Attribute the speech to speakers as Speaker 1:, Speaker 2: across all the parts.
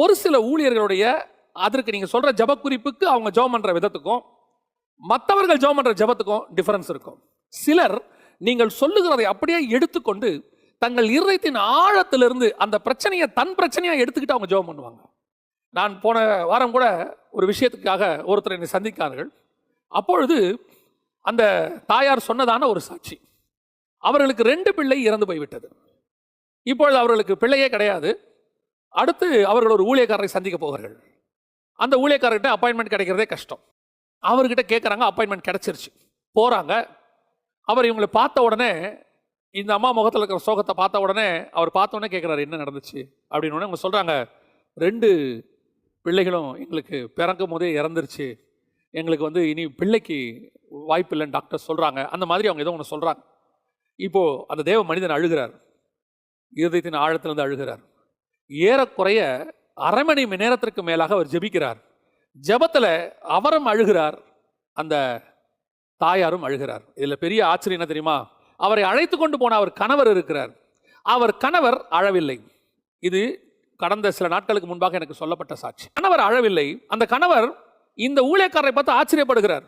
Speaker 1: ஒரு சில ஊழியர்களுடைய அதற்கு நீங்கள் சொல்கிற ஜப குறிப்புக்கு அவங்க ஜெபம் பண்ணுற விதத்துக்கும் மற்றவர்கள் ஜெபம் பண்ணுற ஜெபத்துக்கும் டிஃபரன்ஸ் இருக்கும். சிலர் நீங்கள் சொல்லுகிறதை அப்படியே எடுத்துக்கொண்டு தங்கள் இருதயத்தின் ஆழத்திலிருந்து அந்த பிரச்சனையை தன் பிரச்சனையாக எடுத்துக்கிட்டு அவங்க ஜெபம் பண்ணுவாங்க. நான் போன வாரம் கூட ஒரு விஷயத்துக்காக ஒருத்தர் என்னை சந்தித்தார்கள் அப்பொழுது அந்த தாயார் சொன்னதான ஒரு சாட்சி. அவர்களுக்கு ரெண்டு பிள்ளை இறந்து போய்விட்டது. இப்பொழுது அவர்களுக்கு பிள்ளையே கிடையாது. அடுத்து அவர்கள் ஒரு ஊழியக்காரரை சந்திக்க போவார்கள். அந்த ஊழியக்காரர்கிட்ட அப்பாயின்மெண்ட் கிடைக்கிறதே கஷ்டம். அவர்கிட்ட கேட்குறாங்க அப்பாயின்மெண்ட் கிடச்சிருச்சு. போகிறாங்க அவர் இவங்களை பார்த்த உடனே இந்த அம்மா முகத்தில் இருக்கிற சோகத்தை பார்த்த உடனே அவர் பார்த்த உடனே கேட்குறாரு என்ன நடந்துச்சு? அப்படின்னு உடனே அவங்க சொல்கிறாங்க ரெண்டு பிள்ளைகளும் எங்களுக்கு பிறக்கும் போதே இறந்துருச்சு. எங்களுக்கு வந்து இனி பிள்ளைக்கு வாய்ப்பு இல்லைன்னு டாக்டர் சொல்கிறாங்க அந்த மாதிரி அவங்க ஏதோ ஒன்று சொல்கிறாங்க இப்போது அந்த தேவ மனிதன் அழுகிறார். இருதயத்தின் ஆழத்திலிருந்து அழுகிறார். ஏறக்குறைய அரை மணி நேரத்திற்கு மேலாக அவர் ஜெபிக்கிறார். ஜெபத்தில் அவரும் அழுகிறார். அந்த தாயாரும் அழுகிறார். இதில் பெரிய ஆச்சரியம் என்ன தெரியுமா? அவரை அழைத்து கொண்டு போன அவர் கணவர் இருக்கிறார். அவர் கணவர் அழவில்லை. இது கடந்த சில நாட்களுக்கு முன்பாக எனக்கு சொல்லப்பட்ட சாட்சி. கணவர் அழவில்லை. அந்த கணவர் இந்த ஊழியக்காரரை பார்த்து ஆச்சரியப்படுகிறார்.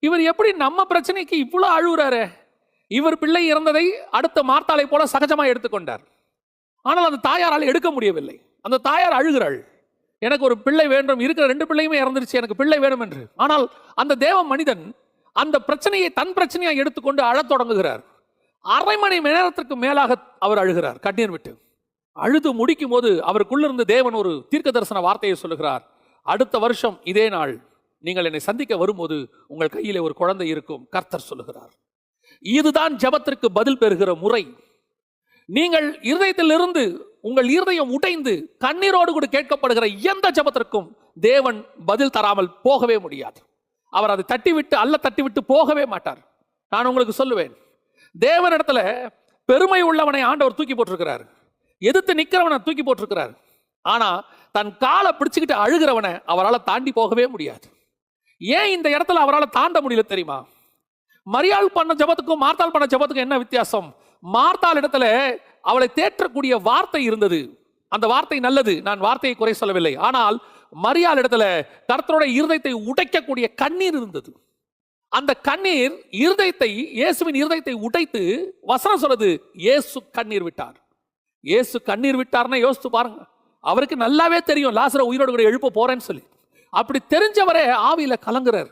Speaker 1: இவர் எப்படி நம்ம பிரச்சனைக்கு இவ்வளோ அழுகுறாரு? இவர் பிள்ளை இறந்ததை அடுத்த மார்த்தாளை போல சகஜமாக எடுத்துக்கொண்டார் ஆனால் அந்த தாயாரால் எடுக்க முடியவில்லை. அந்த தாயார் அழுகிறாள். எனக்கு ஒரு பிள்ளை வேண்டும். இருக்கிற ரெண்டு பிள்ளையுமே இறந்துருச்சு. எனக்கு பிள்ளை வேணும் என்று. ஆனால் அந்த தேவ மனிதன் அந்த பிரச்சனையை தன் பிரச்சனையாக எடுத்துக்கொண்டு அழத் தொடங்குகிறார். அரை மணி நேரத்திற்கு மேலாக அவர் அழுகிறார். கண்ணீர் விட்டு. அழுது முடிக்கும் போது அவருக்குள்ளிருந்து தேவன் ஒரு தீர்க்க தரிசன வார்த்தையை சொல்லுகிறார். அடுத்த வருஷம் இதே நாள் நீங்கள் என்னை சந்திக்க வரும்போது உங்கள் கையிலே ஒரு குழந்தை இருக்கும். கர்த்தர் சொல்லுகிறார். இதுதான் ஜெபத்திற்கு பதில் பெறுகிற முறை. நீங்கள் இருதயத்திலிருந்து உங்கள் இருதயம் உடைந்து கண்ணீரோடு கூட கேட்கப்படுகிற எந்த ஜெபத்திற்கும் தேவன் பதில் தராமல் போகவே முடியாது. அவர் அதை தட்டிவிட்டு அல்ல தட்டிவிட்டு போகவே மாட்டார். நான் உங்களுக்கு சொல்லுவேன். தேவனிடத்துல பெருமை உள்ளவனை ஆண்டவர் தூக்கி போட்டிருக்கிறார். எதிர்த்து நிற்கிறவனை தூக்கி போட்டிருக்கிறார். ஆனா தன் காலை பிடிச்சுக்கிட்டு அழுகிறவனை அவரால் தாண்டி போகவே முடியாது. ஏன் இந்த இடத்துல அவரால் தாண்ட முடியல தெரியுமா? மரியாள் பண்ண ஜபத்துக்கும் மார்த்தாள் பண்ண ஜபத்துக்கும் என்ன வித்தியாசம்? மார்த்தால் இடத்துல அவளை தேற்றக்கூடிய வார்த்தை இருந்தது. அந்த வார்த்தை நல்லது நான் வார்த்தையை குறை சொல்லவில்லை. ஆனால் மரியாள் இடத்துல கர்த்தருடைய இருதயத்தை உடைக்கக்கூடிய கண்ணீர் இருந்தது. அந்த கண்ணீர் இருதயத்தை இயேசுவின் இருதயத்தை உடைத்து வசனம் சொல்லுது இயேசு கண்ணீர் விட்டார். இயேசு கண்ணீர் விட்டார்னா யோசித்து பாருங்க. அவருக்கு நல்லாவே தெரியும் லாசர உயிரோடு கூட எழுப்ப போறேன்னு சொல்லி. அப்படி தெரிஞ்சவரே ஆவியில கலங்குறார்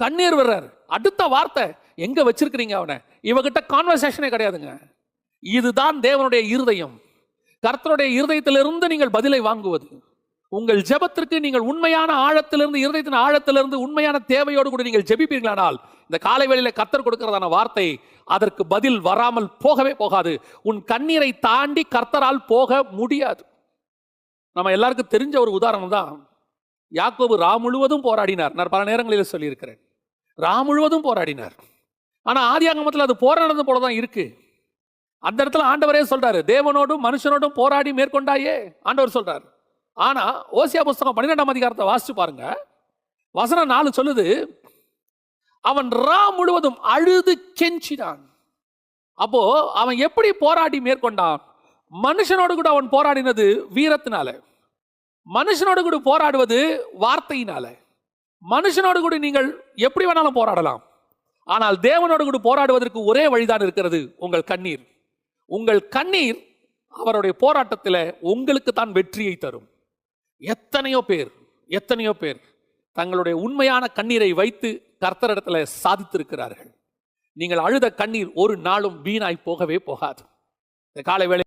Speaker 1: கண்ணீர் விடுறார். அடுத்த வார்த்தை எங்கே வச்சிருக்கிறீங்க அவனை? இவகிட்ட கான்வர்சேஷனே கிடையாதுங்க. இதுதான் தேவனுடைய இருதயம். கர்த்தருடைய இருதயத்திலிருந்து நீங்கள் பதிலை வாங்குவது. உங்கள் ஜெபத்திற்கு நீங்கள் உண்மையான ஆழத்திலிருந்து இருதயத்தின் ஆழத்திலிருந்து உண்மையான தேவையோடு கூட நீங்கள் ஜெபிப்பீர்களானால் இந்த காலை வேளையில் கர்த்தர் கொடுக்கிறதான வார்த்தை அதற்கு பதில் வராமல் போகவே போகாது. உன் கண்ணீரை தாண்டி கர்த்தரால் போக முடியாது. நம்ம எல்லாருக்கும் தெரிஞ்ச ஒரு உதாரணம் தான். யாக்கோபு ரா முழுவதும் போராடினார். நான் பல நேரங்களில் சொல்லியிருக்கிறேன். ரா முழுவதும் போராடினார். ஆனால் ஆதியாகமத்தில் அது போராடுறது போல தான் இருக்கு. அந்த இடத்துல ஆண்டவரே சொல்றாரு தேவனோடும் மனுஷனோடும் போராடி மேற்கொண்டாயே ஆண்டவர் சொல்றாரு. ஆனா ஓசியா புஸ்தகம் பன்னிரெண்டாம் அதிகாரத்தை வாசிச்சு பாருங்க. வசனம் நாலு சொல்லுது அவன் ரா முழுவதும் அழுது கெஞ்சினான். அப்போ அவன் எப்படி போராடி மேற்கொண்டான்? மனுஷனோடு கூட அவன் போராடினது வீரத்தினால. மனுஷனோடு கூட போராடுவது வார்த்தையினால. மனுஷனோடு கூட நீங்கள் எப்படி வேணாலும் போராடலாம். ஆனால் தேவனோடு கூட போராடுவதற்கு ஒரே வழிதான் இருக்கிறது உங்கள் கண்ணீர். உங்கள் கண்ணீர் அவருடைய போராட்டத்தில் உங்களுக்கு தான் வெற்றியை தரும். எத்தனையோ பேர் எத்தனையோ பேர் தங்களுடைய உண்மையான கண்ணீரை வைத்து கர்த்தரிடத்தில் சாதித்திருக்கிறார்கள். நீங்கள் அழுத கண்ணீர் ஒரு நாளும் வீணாய் போகவே போகாது. இந்த காலை வேளை